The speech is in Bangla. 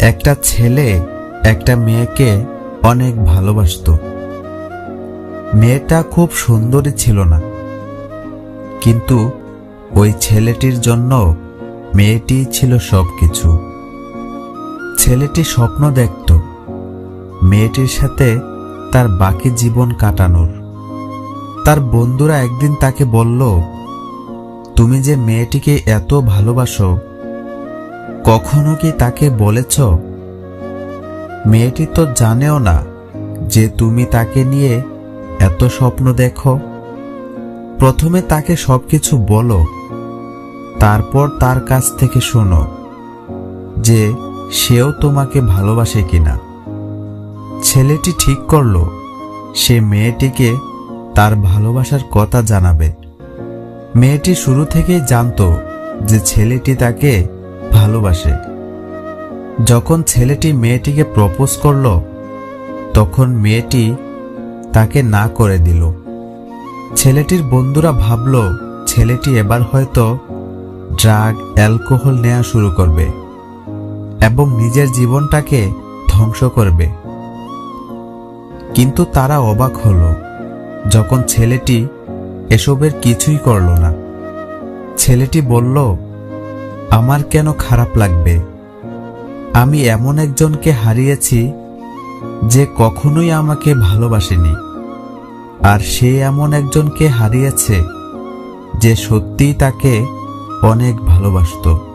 একটা ছেলে একটা মেয়েকে অনেক ভালোবাসতো। মেয়েটা খুব সুন্দরী ছিল না। কিন্তু ওই ছেলেটির জন্য মেয়েটি ছিল সবকিছু। ছেলেটি স্বপ্ন দেখত মেয়েটির সাথে তার বাকি জীবন কাটানোর। তার বন্ধুরা একদিন তাকে বলল, তুমি যে মেয়েটিকে এত ভালোবাসো কখনো কি তাকে বলেছ? মেয়েটি তো জানেও না যে তুমি তাকে নিয়ে এত স্বপ্ন দেখো। প্রথমে তাকে সবকিছু বলো, তারপর তার কাছ থেকে শোনো যে সেও তোমাকে ভালোবাসে কিনা। ছেলেটি ঠিক করল, সে মেয়েটিকে তার ভালোবাসার কথা জানাবে। মেয়েটি শুরু থেকেই জানতো যে ছেলেটি তাকে ভালোবাসে। যখন ছেলেটি মেয়েটিকে প্রপোজ করল, তখন মেয়েটি তাকে না করে দিল। ছেলেটির বন্ধুরা ভাবল, ছেলেটি এবার হয়তো ড্রাগ, অ্যালকোহল নেওয়া শুরু করবে এবং নিজের জীবনটাকে ধ্বংস করবে। কিন্তু তারা অবাক হলো, যখন ছেলেটি এসবের কিছুই করল না। ছেলেটি বলল আমার কেন খারাপ লাগবে? আমি এমন একজনকে হারিয়েছি যে কখনোই আমাকে ভালোবাসেনি। আর সে এমন একজনকে হারিয়েছে যে সত্যিই তাকে অনেক ভালোবাসতো।